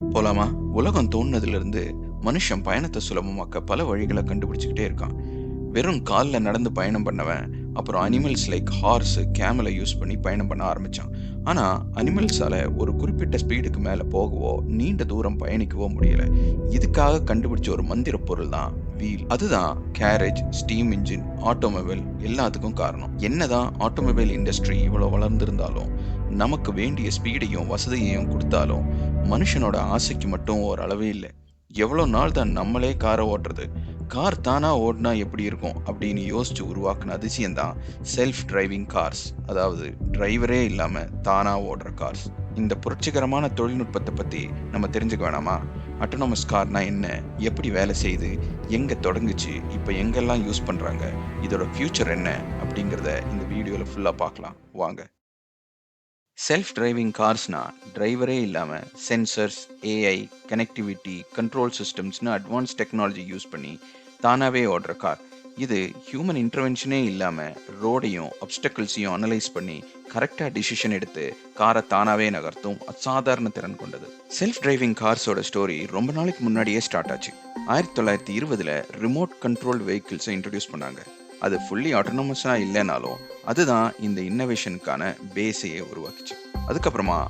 போலாமா? உலகம் தோணுனதுலேருந்து மனுஷன் பயணத்தை சுலபமாக்க பல வழிகளை கண்டுபிடிச்சிக்கிட்டே இருக்கான். வெறும் காலில் நடந்து பயணம் பண்ணவன் அப்புறம் அனிமல்ஸ் லைக் ஹார்ஸ் கேமலை யூஸ் பண்ணி பயணம் பண்ண ஆரம்பிச்சான். ஆனால் அனிமல்ஸால் ஒரு குறிப்பிட்ட ஸ்பீடுக்கு மேலே போகவோ நீண்ட தூரம் பயணிக்கவோ முடியல. இதுக்காக கண்டுபிடிச்ச ஒரு மந்திர பொருள் தான் வீல் அதுதான் கேரேஜ் ஸ்டீம் இன்ஜின் ஆட்டோமொபைல் எல்லாத்துக்கும் காரணம். என்னதான் ஆட்டோமொபைல் இண்டஸ்ட்ரி இவ்வளோ வளர்ந்திருந்தாலும் நமக்கு வேண்டிய ஸ்பீடையும் வசதியையும் கொடுத்தாலும் மனுஷனோட ஆசைக்கு மட்டும் ஒரு அளவே இல்லை. எவ்வளோ நாள் தான் நம்மளே காரை ஓட்டுறது? கார் தானா ஓடினா எப்படி இருக்கும்? அப்படின்னு யோசிச்சு உருவாக்குன அதிசயம்தான் செல்ஃப் டிரைவிங் கார்ஸ் அதாவது டிரைவரே இல்லாமல் தானா ஓடுற கார்ஸ் இந்த புரட்சிகரமான தொழில்நுட்பத்தை பற்றி நம்ம தெரிஞ்சுக்க வேணாமா? அட்டோனமஸ் கார்னா என்ன? எப்படி வேலை செய்யுது? எங்கே தொடங்குச்சு? இப்போ எங்கெல்லாம் யூஸ் பண்ணுறாங்க இதோட ஃப்யூச்சர் என்ன? அப்படிங்கிறத இந்த வீடியோவில் ஃபுல்லாக பார்க்கலாம். வாங்க. செல்ஃப் டிரைவிங் கார்ஸ்னா டிரைவரே இல்லாமல் சென்சர்ஸ் ஏஐ கனெக்டிவிட்டி கண்ட்ரோல் சிஸ்டம்ஸ்னு அட்வான்ஸ் டெக்னாலஜி யூஸ் பண்ணி தானாகவே ஓடுற கார் இது ஹியூமன் இன்டர்வென்ஷனே இல்லாமல் ரோடையும் அப்டக்கிள்ஸையும் அனலைஸ் பண்ணி கரெக்டாக டிசிஷன் எடுத்து காரை தானாகவே நகர்த்தும் அசாதாரண திறன் கொண்டது. செல்ஃப் டிரைவிங் கார்ஸோட ஸ்டோரி ரொம்ப நாளைக்கு முன்னாடியே ஸ்டார்ட் ஆச்சு. ஆயிரத்தி தொள்ளாயிரத்தி இருபதில் ரிமோட் கண்ட்ரோல் வெஹிக்கிள்ஸை இன்ட்ரடியூஸ் பண்ணாங்க. அது ஃபுல்லி ஆட்டோனமஸாக இல்லைனாலும் அதுதான் இந்த இன்னோவேஷனுக்கான பேஸையே உருவாக்குச்சு. அதுக்கப்புறமா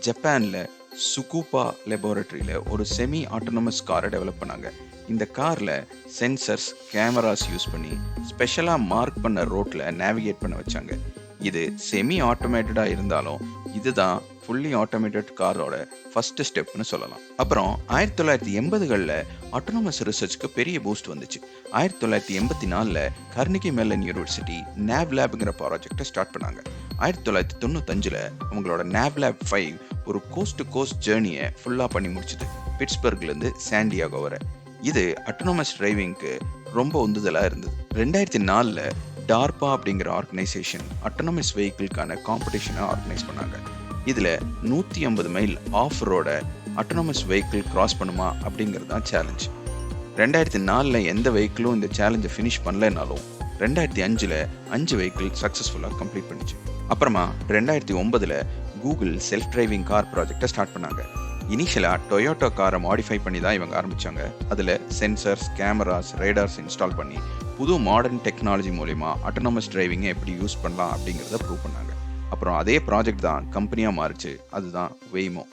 ஜப்பானில் சுகூபா லெபார்டரியில் ஒரு செமி ஆட்டோனமஸ் காரை டெவலப் பண்ணாங்க. இந்த காரில் சென்சர்ஸ் கேமராஸ் யூஸ் பண்ணி ஸ்பெஷலாக மார்க் பண்ண ரோட்டில் நேவிகேட் பண்ண வச்சாங்க. இது செமி ஆட்டோமேட்டடாக இருந்தாலும் இதுதான் ஃபுல்லி ஆட்டோமேட்டட் காரோட ஃபர்ஸ்ட் ஸ்டெப்னு சொல்லலாம். அப்புறம் ஆயிரத்தி தொள்ளாயிரத்தி எண்பதுகளில் ஆட்டோனமஸ் ரிசர்ச்க்கு பெரிய பூஸ்ட் வந்துச்சு. ஆயிரத்தி தொள்ளாயிரத்தி எண்பத்தி நாலில் கர்னிகி மெல்லன் யூனிவர்சிட்டி நேவ் லேப்ங்கிற ப்ராஜெக்டை ஸ்டார்ட் பண்ணாங்க. ஆயிரத்தி தொள்ளாயிரத்தி தொண்ணூத்தஞ்சில் அவங்களோட நேவ் லேப் ஃபைவ் ஒரு கோஸ்ட் டு கோஸ்ட் ஜேர்னியை ஃபுல்லாக பண்ணி முடிச்சுது. பிட்ஸ்பர்க்லேருந்து சாண்டியாகோ வர. இது அட்டோனமஸ் டிரைவிங்க்கு ரொம்ப உந்துதலாக இருந்தது. ரெண்டாயிரத்தி நாலில் டார்பா அப்படிங்கிற ஆர்கனைசேஷன் அட்டோனமஸ் வெஹிக்கிள்கான காம்படிஷனை ஆர்கனைஸ் பண்ணாங்க. இதில் நூற்றி ஐம்பது மைல் ஆஃப் ரோட அட்டோனமஸ் வெஹிக்கிள் கிராஸ் பண்ணுமா அப்படிங்கிறது தான் சேலஞ்ச் ரெண்டாயிரத்தி நாலில் எந்த வெஹிக்கிளும் இந்த சேலஞ்சை ஃபினிஷ் பண்ணலைனாலும் ரெண்டாயிரத்தி அஞ்சில் அஞ்சு வெஹிக்கிள் சக்ஸஸ்ஃபுல்லாக கம்ப்ளீட் பண்ணிச்சு. அப்புறமா ரெண்டாயிரத்தி ஒன்பதில் கூகுள் செல்ஃப் டிரைவிங் கார் ப்ராஜெக்டை ஸ்டார்ட் பண்ணாங்க. இனிஷியலாக டொயோட்டோ காரை மாடிஃபை பண்ணி தான் இவங்க ஆரம்பித்தாங்க அதில் சென்சர்ஸ் கேமராஸ் ரேடார்ஸ் இன்ஸ்டால் பண்ணி புது மாடர்ன் டெக்னாலஜி மூலிமா அட்டோனமஸ் டிரைவிங்கை எப்படி யூஸ் பண்ணலாம் அப்படிங்கிறத ப்ரூவ் பண்ணாங்க. அப்புறம் அதே ப்ராஜெக்ட் தான் கம்பெனியாக மாறுச்சு. அதுதான் வெய்மோ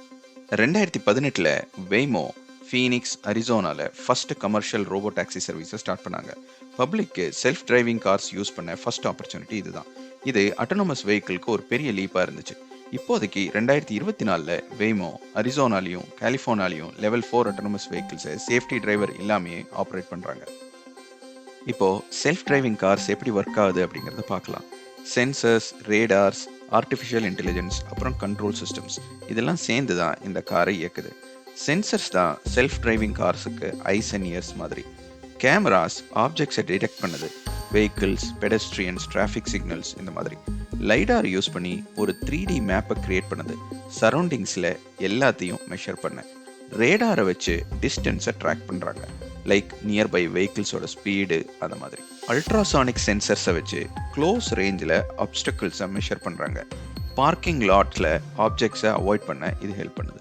ரெண்டாயிரத்தி பதினெட்டில் வெய்மோ ஃபீனிக்ஸ் அரிசோனாவில் ஃபர்ஸ்ட் கமர்ஷியல் ரோபோ டாக்ஸி சர்வீஸை ஸ்டார்ட் பண்ணாங்க. பப்ளிக்கு செல்ஃப் டிரைவிங் கார்ஸ் யூஸ் பண்ண ஃபர்ஸ்ட் ஆப்பர்ச்சுனிட்டி இதுதான். இது அட்டோனமஸ் வெஹிக்கிளுக்கு ஒரு பெரிய லீப்பாக இருந்துச்சு. இப்போதைக்கு ரெண்டாயிரத்தி இருபத்தி நாலில் வெய்மோ அரிசோனாலையும் கலிஃபோர்னாலையும் லெவல் ஃபோர் அட்டோனமஸ் வெஹிக்கிள்ஸை சேஃப்டி டிரைவர் இல்லாமையே ஆப்ரேட் பண்ணுறாங்க இப்போ செல்ஃப் டிரைவிங் கார்ஸ் எப்படி ஒர்க் ஆகுது அப்படிங்கிறத பார்க்கலாம். சென்சர்ஸ் ரேடார்ஸ் ஆர்டிஃபிஷியல் இன்டெலிஜென்ஸ் அப்புறம் கண்ட்ரோல் சிஸ்டம்ஸ் இதெல்லாம் சேர்ந்து தான் இந்த காரை இயக்குது. சென்சர்ஸ் தான் செல்ஃப் டிரைவிங் கார்ஸுக்கு ஐஸ் அண்ட் இயர்ஸ் மாதிரி. கேமராஸ் ஆப்ஜெக்ட்ஸை டிடெக்ட் பண்ணுது. வெஹிக்கிள்ஸ் பெடஸ்ட்ரியன்ஸ் டிராஃபிக் சிக்னல்ஸ் இந்த மாதிரி. லைடார் யூஸ் பண்ணி ஒரு த்ரீ டி மேப்பை கிரியேட் பண்ணுது. சரௌண்டிங்ஸில் எல்லாத்தையும் மெஷர் பண்ண. ரேடாரை வச்சு டிஸ்டன்ஸை ட்ராக் பண்ணுறாங்க லைக் நியர்பை வெஹிக்கிள்ஸோட ஸ்பீடு அந்த மாதிரி. அல்ட்ராசானிக் சென்சர்ஸை வச்சு க்ளோஸ் ரேஞ்சில் அப்டக்கிள்ஸை மெஷர் பண்ணுறாங்க பார்க்கிங் லாட்ஸில் ஆப்ஜெக்ட்ஸை அவாய்ட் பண்ண இது ஹெல்ப் பண்ணுது.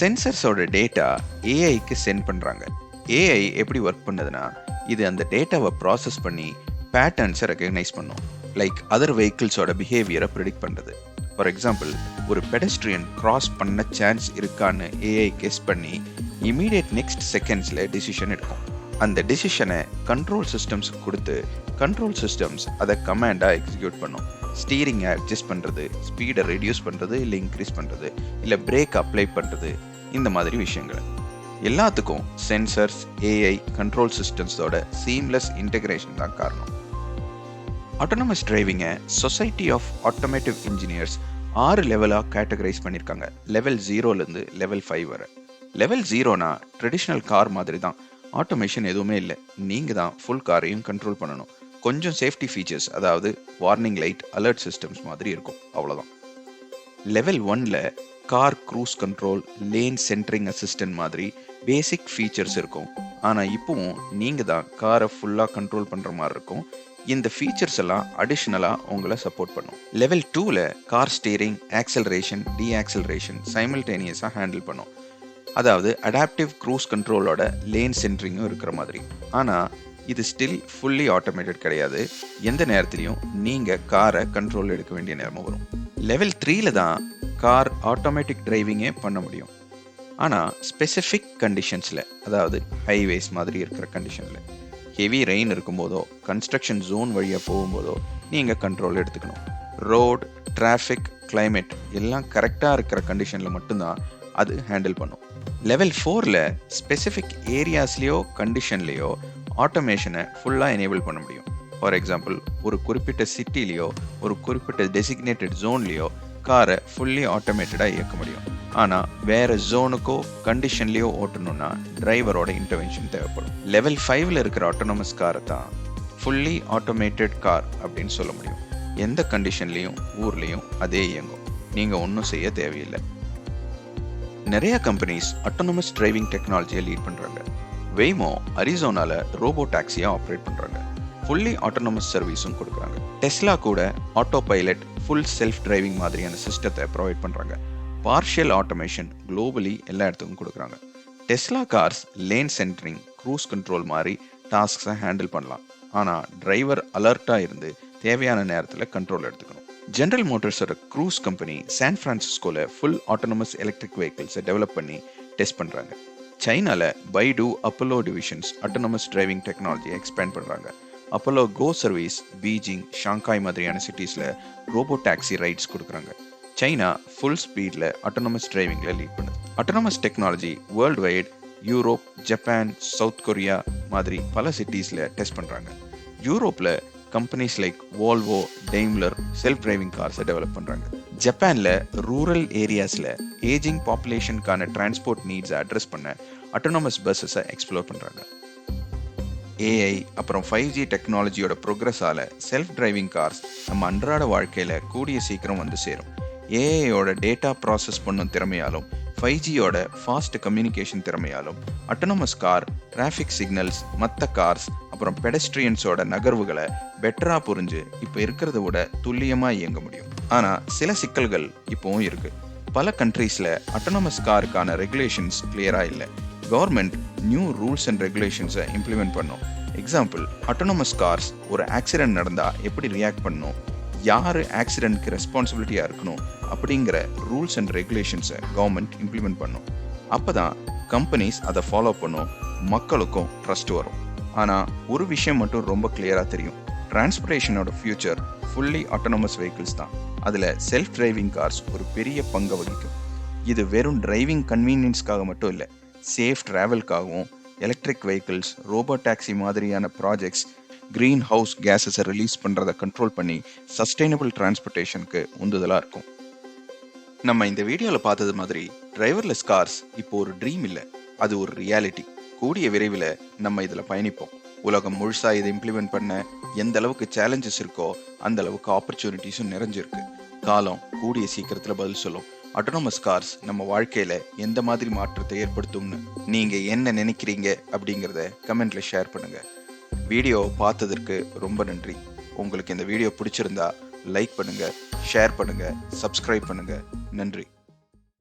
சென்சர்ஸோட டேட்டா ஏஐக்கு சென்ட் பண்ணுறாங்க ஏஐ எப்படி ஒர்க் பண்ணுதுன்னா இது அந்த டேட்டாவை ப்ராசஸ் பண்ணி பேட்டர்ன்ஸை ரெக்கக்னைஸ் பண்ணும். லைக் அதர் வெஹிக்கிள்ஸோட பிஹேவியரை ப்ரிடிக்ட் பண்ணுறது ஃபார் எக்ஸாம்பிள் ஒரு பெடஸ்ட்ரியன் கிராஸ் பண்ண சான்ஸ் இருக்கான்னு ஏஐ கெஸ் பண்ணி இமீடியட் நெக்ஸ்ட் செகண்ட்ஸில் டிசிஷன் எடுக்கும். அந்த டிசிஷனை கண்ட்ரோல் சிஸ்டம்ஸ் கொடுத்து கண்ட்ரோல் சிஸ்டம்ஸ் அதை கமாண்டாக எக்ஸிக்யூட் பண்ணும். ஸ்டீரிங்கை அட்ஜஸ்ட் பண்ணுறது ஸ்பீடை ரெடியூஸ் பண்ணுறது இல்லை இன்க்ரீஸ் பண்ணுறது இல்லை பிரேக் அப்ளை பண்ணுறது இந்த மாதிரி விஷயங்கள். எல்லாத்துக்கும் சென்சர்ஸ் ஏஐ கண்ட்ரோல் சிஸ்டம்ஸோட சீம்லெஸ் இன்டகிரேஷன் தான் காரணம். ஆட்டோனமஸ் டிரைவிங்கை சொசைட்டி ஆஃப் ஆட்டோமேட்டிவ் இன்ஜினியர்ஸ் ஆறு லெவலாக கேட்டகரைஸ் பண்ணியிருக்காங்க லெவல் ஜீரோலேருந்து லெவல் ஃபைவ் வரை. லெவல் ஜீரோனா ட்ரெடிஷ்னல் கார் மாதிரி தான் ஆட்டோமேஷன் எதுவுமே இல்லை. நீங்கள் தான் ஃபுல் காரையும் கண்ட்ரோல் பண்ணணும். கொஞ்சம் சேஃப்டி ஃபீச்சர்ஸ் அதாவது வார்னிங் லைட் அலர்ட் சிஸ்டம்ஸ் மாதிரி இருக்கும். அவ்வளோதான் லெவல் ஒன்ல car cruise control lane centering assistant மாதிரி பேசிக் ஃபீச்சர்ஸ் இருக்கும். ஆனால் இப்போவும் நீங்கள் தான் காரை ஃபுல்லாக கண்ட்ரோல் பண்ணுற மாதிரி இருக்கும். இந்த ஃபீச்சர்ஸ் எல்லாம் அடிஷ்னலாக உங்களை சப்போர்ட் பண்ணும். லெவல் டூவில் கார் ஸ்டீரிங் ஆக்சலரேஷன் டீஆக்சலரேஷன் சைமல்டேனியஸாக ஹேண்டில் பண்ணும். அதாவது அடாப்டிவ் க்ரூஸ் கண்ட்ரோலோட லேன் சென்ட்ரிங்கும் இருக்கிற மாதிரி. ஆனால் இது ஸ்டில் ஃபுல்லி ஆட்டோமேட்டட் கிடையாது. எந்த நேரத்துலையும் நீங்கள் காரை கண்ட்ரோல் எடுக்க வேண்டிய நேரமும் வரும். லெவல் த்ரீல தான் கார் ஆட்டோமேட்டிக் டிரைவிங்கே பண்ண முடியும். ஆனால் ஸ்பெசிஃபிக் கண்டிஷன்ஸில் அதாவது ஹைவேஸ் மாதிரி இருக்கிற கண்டிஷனில் ஹெவி ரெயின் இருக்கும்போதோ கன்ஸ்ட்ரக்ஷன் ஜோன் வழியாக போகும்போதோ நீங்கள் கண்ட்ரோல் எடுத்துக்கணும். ரோட் டிராஃபிக் கிளைமேட் எல்லாம் கரெக்டாக இருக்கிற கண்டிஷனில் மட்டும்தான் அது ஹேண்டில் பண்ணும். லெவல் ஃபோரில் ஸ்பெசிஃபிக் ஏரியாஸ்லேயோ கண்டிஷன்லேயோ ஆட்டோமேஷனை ஃபுல்லாக எனேபிள் பண்ண முடியும். ஃபார் எக்ஸாம்பிள் ஒரு குறிப்பிட்ட சிட்டிலேயோ ஒரு குறிப்பிட்ட டெசிக்னேட்டட் ஜோன்லேயோ காரை ஃபுல்லி ஆட்டோமேட்டடாக இயக்க முடியும். ஆனால் வேற ஜோனுக்கோ கண்டிஷன்லேயோ ஓட்டணும்னா டிரைவரோட இன்டர்வென்ஷன் தேவைப்படும். லெவல் ஃபைவ்ல இருக்கிற ஆட்டோனமஸ் காரை தான் ஃபுல்லி ஆட்டோமேட்டட் கார் அப்படின்னு சொல்ல முடியும். எந்த கண்டிஷன்லேயும் ஊர்லேயும் அதே இயங்கும். நீங்கள் ஒன்றும் செய்ய தேவையில்லை. நிறைய கம்பெனிஸ் அட்டானமஸ் டிரைவிங் டெக்னாலஜியை லீட் பண்ணுறாங்க வெய்மோ அரிசோனால ரோபோ டாக்ஸியாக ஆப்ரேட் பண்ணுறாங்க ஃபுல்லி ஆட்டோனமஸ் சர்வீஸும் கொடுக்குறாங்க. டெஸ்லா கூட auto pilot full self driving மாதிரியான சிஸ்டத்தை ப்ரொவைட் பண்ணுறாங்க பார்ஷியல் ஆட்டோமேஷன் குளோபலி எல்லா இடத்துக்கும் கொடுக்குறாங்க. Tesla cars lane centering cruise control மாதிரி டாஸ்க்ஸை ஹேண்டில் பண்ணலாம். ஆனால் டிரைவர் அலர்ட்டாக இருந்து தேவையான நேரத்தில் கண்ட்ரோல் எடுத்துக்கணும். ஜென்ரல் மோட்டர்ஸோட க்ரூஸ் கம்பெனி சான் ஃப்ரான்சிஸ்கோவில் ஃபுல் ஆட்டோனமஸ் எலக்ட்ரிக் வெஹிக்கிள்ஸை டெவலப் பண்ணி டெஸ்ட் பண்ணுறாங்க சைனாவில் Baidu Apollo divisions autonomous driving டெக்னாலஜியை எக்ஸ்பேண்ட் பண்ணுறாங்க Apollo go service Beijing Shanghai மாதிரியான சிட்டிஸில் ரோபோ டாக்ஸி ரைட்ஸ் கொடுக்குறாங்க. சைனா ஃபுல் ஸ்பீடில் அட்டானமஸ் டிரைவிங்கில் லீட் பண்ணுது. Autonomous technology worldwide Europe Japan South Korea மாதிரி பல சிட்டிஸில் டெஸ்ட் பண்ணுறாங்க யூரோப்பில் companies like Volvo Daimler self driving கார்ஸை develop பண்ணுறாங்க ஜப்பானில் ரூரல் ஏரியாஸில் ஏஜிங் பாப்புலேஷனுக்கான டிரான்ஸ்போர்ட் நீட்ஸை அட்ரஸ் பண்ண அட்டோனமஸ் பஸ்ஸஸை எக்ஸ்ப்ளோர் பண்ணுறாங்க ஏஐ அப்புறம் ஃபைவ் ஜி டெக்னாலஜியோட ப்ரோக்ரஸால் செல்ஃப் டிரைவிங் கார்ஸ் நம்ம அன்றாட வாழ்க்கையில் கூடிய சீக்கிரம் வந்து சேரும். ஏஐயோட டேட்டா ப்ராசஸ் பண்ணும் திறமையாலும் ஃபைவ் ஜியோட ஃபாஸ்ட் கம்யூனிகேஷன் திறமையாலும் அட்டோனமஸ் கார் டிராஃபிக் சிக்னல்ஸ் மற்ற கார்ஸ் அப்புறம் பெடஸ்ட்ரியன்ஸோட நகர்வுகளை பெட்டராக புரிஞ்சு இப்போ இருக்கிறத விட துல்லியமாக இயங்க முடியும். ஆனால் சில சிக்கல்கள் இப்போவும் இருக்குது பல கண்ட்ரீஸில் அட்டோனமஸ் காருக்கான ரெகுலேஷன்ஸ் கிளியராக இல்லை. கவர்மெண்ட் நியூ ரூல்ஸ் அண்ட் ரெகுலேஷன்ஸை இம்ப்ளிமெண்ட் பண்ணும். எக்ஸாம்பிள் அட்டோனமஸ் கார்ஸ் ஒரு ஆக்சிடென்ட் நடந்தால் எப்படி ரியாக்ட் பண்ணும்? யார் ஆக்சிடென்ட்க்கு ரெஸ்பான்சிபிலிட்டியாக இருக்கணும் அப்படிங்கிற ரூல்ஸ் அண்ட் ரெகுலேஷன்ஸை கவர்மெண்ட் இம்ப்ளிமெண்ட் பண்ணும். அப்போ தான் கம்பெனிஸ் அதை ஃபாலோ பண்ணும் மக்களுக்கும் ட்ரஸ்ட் வரும். ஆனால் ஒரு விஷயம் மட்டும் ரொம்ப கிளியராக தெரியும். டிரான்ஸ்போர்ட்டேஷனோட ஃபியூச்சர் ஃபுல்லி ஆட்டோனமஸ் வெஹிக்கிள்ஸ் தான். அதில் செல்ஃப் டிரைவிங் கார்ஸ் ஒரு பெரிய பங்கை வகிக்கும். இது வெறும் டிரைவிங் கன்வீனியன்ஸ்க்காக மட்டும் இல்லை சேஃப் ட்ராவல்காகவும் எலக்ட்ரிக் வெஹிக்கிள்ஸ் ரோபோ டாக்ஸி மாதிரியான ப்ராஜெக்ட்ஸ் கிரீன் ஹவுஸ் கேஸஸை ரிலீஸ் பண்ணுறதை கண்ட்ரோல் பண்ணி சஸ்டைனபிள் டிரான்ஸ்போர்ட்டேஷனுக்கு உந்துதலாக இருக்கும். நம்ம இந்த வீடியோவில் பார்த்தது மாதிரி டிரைவர்லெஸ் கார்ஸ் இப்போ ஒரு ட்ரீம் இல்லை அது ஒரு ரியாலிட்டி கூடிய விரைவில் நம்ம இதில் பயணிப்போம். உலகம் முழுசாக இதை இம்ப்ளிமெண்ட் பண்ண எந்த அளவுக்கு சேலஞ்சஸ் இருக்கோ அந்த அளவுக்கு ஆப்பர்ச்சுனிட்டிஸும் நிறைஞ்சிருக்கு. காலம் கூடிய சீக்கிரத்தில் பதில் சொல்லும். அட்டோனமஸ் கார்ஸ் நம்ம வாழ்க்கையில எந்த மாதிரி மாற்றத்தை ஏற்படுத்தும்னு நீங்கள் என்ன நினைக்கிறீங்க அப்படிங்கிறத கமெண்ட்ல ஷேர் பண்ணுங்கள் வீடியோ பார்த்ததற்கு ரொம்ப நன்றி. உங்களுக்கு இந்த வீடியோ பிடிச்சிருந்தா லைக் பண்ணுங்கள் ஷேர் பண்ணுங்கள் சப்ஸ்கிரைப் பண்ணுங்கள் நன்றி.